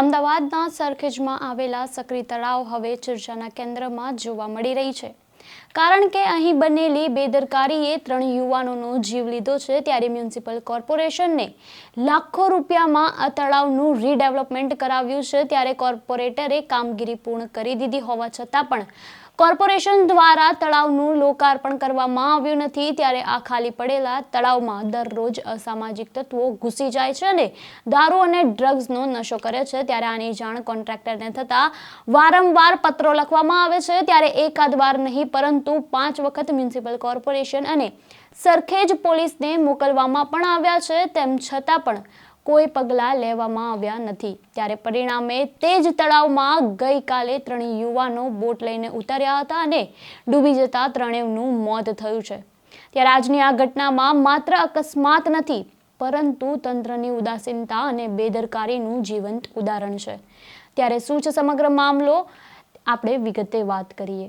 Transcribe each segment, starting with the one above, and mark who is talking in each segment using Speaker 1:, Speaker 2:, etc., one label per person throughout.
Speaker 1: અમદાવાદના સરખેજમાં આવેલા સક્રી તળાવ હવે ચર્ચાના કેન્દ્રમાં જોવા મળી રહી છે. કારણ કે અહીં બનેલી બેદરકારીએ ત્રણ યુવાનોનો જીવ લીધો છે. ત્યારે મ્યુનિસિપલ કોર્પોરેશનને લાખો રૂપિયામાં આ તળાવનું રીડેવલપમેન્ટ કરાવ્યું છે. ત્યારે કોર્પોરેટરે કામગીરી પૂર્ણ કરી દીધી હોવા છતાં પણ કોર્પોરેશન દ્વારા તળાવનું લોકાર્પણ કરવામાં આવ્યું નથી. ત્યારે આ ખાલી પડેલા તળાવમાં દરરોજ અસામાજિક તત્વો ઘૂસી જાય છે અને દારૂ અને ડ્રગ્સનો નશો કરે છે. ત્યારે આની જાણ કોન્ટ્રાક્ટરને થતાં વારંવાર પત્રો લખવામાં આવે છે. ત્યારે એકાદ વાર નહીં, પરંતુ પાંચ વખત મ્યુનિસિપલ કોર્પોરેશન અને સરખેજ પોલીસને મોકલવામાં પણ આવ્યા છે, તેમ છતાં પણ કોઈ પગલાં લેવામાં આવ્યા નથી. ત્યારે પરિણામે તે જ તળાવમાં ગઈકાલે ત્રણ યુવાનો બોટ લઈને ઉતર્યા હતા અને ડૂબી જતા ત્રણેયનું મોત થયું છે. ત્યારે આજની આ ઘટનામાં માત્ર અકસ્માત નથી, પરંતુ તંત્રની ઉદાસીનતા અને બેદરકારીનું જીવંત ઉદાહરણ છે. ત્યારે શું છે સમગ્ર મામલો, આપણે વિગતે વાત કરીએ.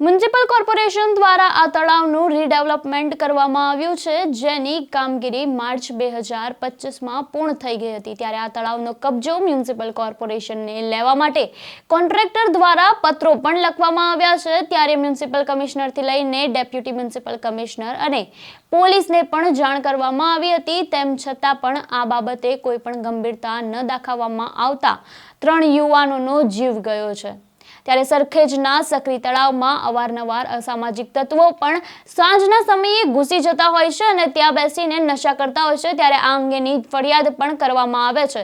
Speaker 1: મ્યુનિસિપલ કોર્પોરેશન દ્વારા આ તળાવનું રીડેવલપમેન્ટ કરવામાં આવ્યું છે, જેની કામગીરી માર્ચ બે હજાર પચીસમાં પૂર્ણ થઈ ગઈ હતી. ત્યારે આ તળાવનો કબજો મ્યુનિસિપલ કોર્પોરેશનને લેવા માટે કોન્ટ્રાક્ટર દ્વારા પત્રો પણ લખવામાં આવ્યા છે. ત્યારે મ્યુનિસિપલ કમિશનરથી લઈને ડેપ્યુટી મ્યુનિસિપલ કમિશનર અને પોલીસને પણ જાણ કરવામાં આવી હતી. તેમ છતાં પણ આ બાબતે કોઈ પણ ગંભીરતા ન દાખવવામાં આવતા ત્રણ યુવાનોનો જીવ ગયો છે. ત્યારે સરખેજના સક્રી તળાવમાં અવારનવાર અસામાજિક તત્વો પણ સાંજના સમયે ઘૂસી જતા હોય છે અને ત્યાં બેસીને નશા કરતા હોય છે ત્યારે આ અંગેની ફરિયાદ પણ કરવામાં આવે છે.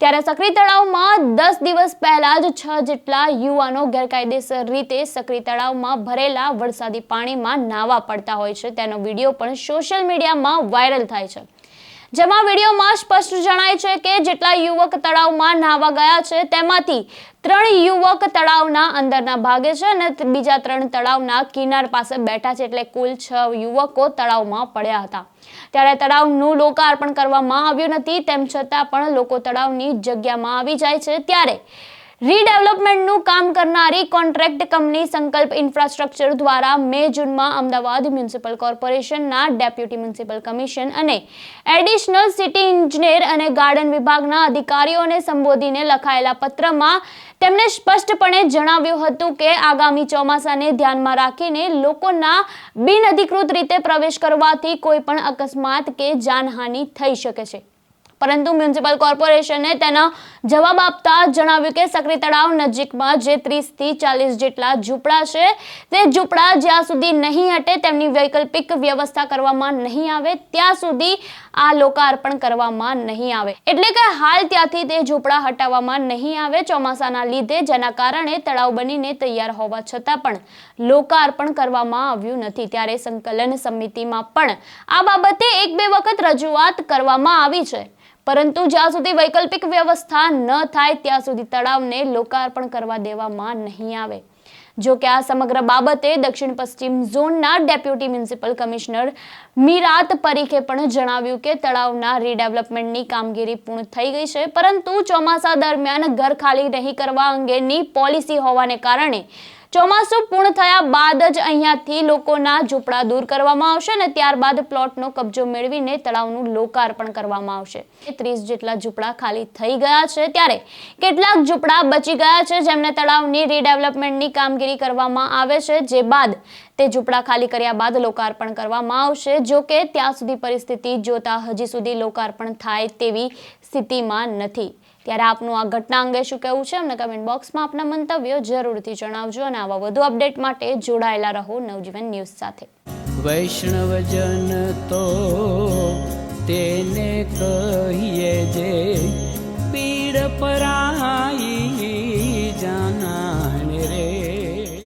Speaker 1: ત્યારે સક્રી તળાવમાં દસ દિવસ પહેલા જ છ જેટલા યુવાનો ગેરકાયદેસર રીતે સક્રી તળાવમાં ભરેલા વરસાદી પાણીમાં નાવા પડતા હોય છે. તેનો વીડિયો પણ સોશિયલ મીડિયામાં વાયરલ થાય છે. જેમાં વિડીયોમાં સ્પષ્ટ જણાય છે કે જેટલા યુવક તળાવમાં નાહવા ગયા છે, તેમાંથી ત્રણ યુવક તળાવના અંદરના ભાગે છે અને બીજા ત્રણ તળાવના કિનાર પાસે બેઠા છે એટલે કુલ છ યુવકો તળાવમાં પડ્યા હતા. ત્યારે તળાવનું લોકાર્પણ કરવામાં આવ્યું નથી, તેમ છતાં પણ લોકો તળાવની જગ્યામાં આવી જાય છે. ત્યારે રીડેવલપમેન્ટનું કામ કરનારી કોન્ટ્રાક્ટ કંપની સંકલ્પ ઇન્ફ્રાસ્ટ્રક્ચર દ્વારા મે જૂનમાં અમદાવાદ મ્યુનિસિપલ કોર્પોરેશનના ડેપ્યુટી મ્યુનિસિપલ કમિશન અને એડિશનલ સિટી ઇન્જિનિયર અને ગાર્ડન વિભાગના અધિકારીઓને સંબોધીને લખાયેલા પત્રમાં તેમણે સ્પષ્ટપણે જણાવ્યું હતું કે આગામી ચોમાસાને ધ્યાનમાં રાખીને લોકોના બિનઅધિકૃત રીતે પ્રવેશ કરવાથી કોઈ પણ અકસ્માત કે જાનહાનિ થઈ શકે છે. પરંતુ મ્યુનિસિપલ કોર્પોરેશને તેનો જવાબ આપતા જણાવ્યું કે સક્રી તળાવ નજીકમાં જે ત્રીસથી ચાલીસ જેટલા ઝૂંપડા છે, તે ઝૂંપડા જ્યાં સુધી નહીં હટે તેમની વૈકલ્પિક વ્યવસ્થા કરવામાં નહીં આવે, ત્યાં સુધી આ લોકાર્પણ કરવામાં નહીં આવે. એટલે કે હાલ ત્યાંથી તે ઝૂંપડા હટાવવામાં નહીં આવે ચોમાસાના લીધે, જેના કારણે તળાવ બનીને તૈયાર હોવા છતાં પણ લોકાર્પણ કરવામાં આવ્યું નથી. ત્યારે સંકલન સમિતિમાં પણ આ બાબતે એક બે વખત રજૂઆત કરવામાં આવી છે. પરંતુ જ્યાં સુધી વૈકલ્પિક વ્યવસ્થા ન થાય, ત્યાં સુધી તળાવને લોકાર્પણ કરવા દેવામાં નહીં આવે. જો કે આ સમગ્ર બાબતે દક્ષિણ પશ્ચિમ ઝોનના ડેપ્યુટી મ્યુનિસિપલ કમિશનર મીરાત પરીખે પણ જણાવ્યું કે તળાવના રીડેવલપમેન્ટની કામગીરી પૂર્ણ થઈ ગઈ છે, પરંતુ ચોમાસા દરમિયાન ઘર ખાલી નહીં કરવા અંગેની પોલિસી હોવાને કારણે ચોમાસું પૂર્ણ થયા બાદ જ અહીંયાથી લોકોના ઝૂંપડા દૂર કરવામાં આવશે અને ત્યારબાદ પ્લોટનો કબજો મેળવીને તળાવનું લોકાર્પણ કરવામાં આવશે. ત્રીસ જેટલા ઝૂંપડા ખાલી થઈ ગયા છે ત્યારે કેટલાક ઝૂંપડા બચી ગયા છે જેમને તળાવની રીડેવલપમેન્ટની કામગીરી કરવામાં આવે છે. જે બાદ તે ઝૂંપડા ખાલી કર્યા બાદ લોકાર્પણ કરવામાં આવશે. જો કે ત્યાં સુધી પરિસ્થિતિ જોતા હજી સુધી લોકાર્પણ થાય તેવી સ્થિતિમાં નથી. ત્યારે આપનું આ ઘટના અંગે શું કહેવું છે અમને કમેન્ટ બોક્સમાં આપના મંતવ્યો જરૂરથી જણાવજો અને આવા વધુ અપડેટ માટે જોડાયેલા રહો નવજીવન ન્યૂઝ સાથે.
Speaker 2: વૈષ્ણવજન તો તેને કહીએ જે પીડ પરાઈ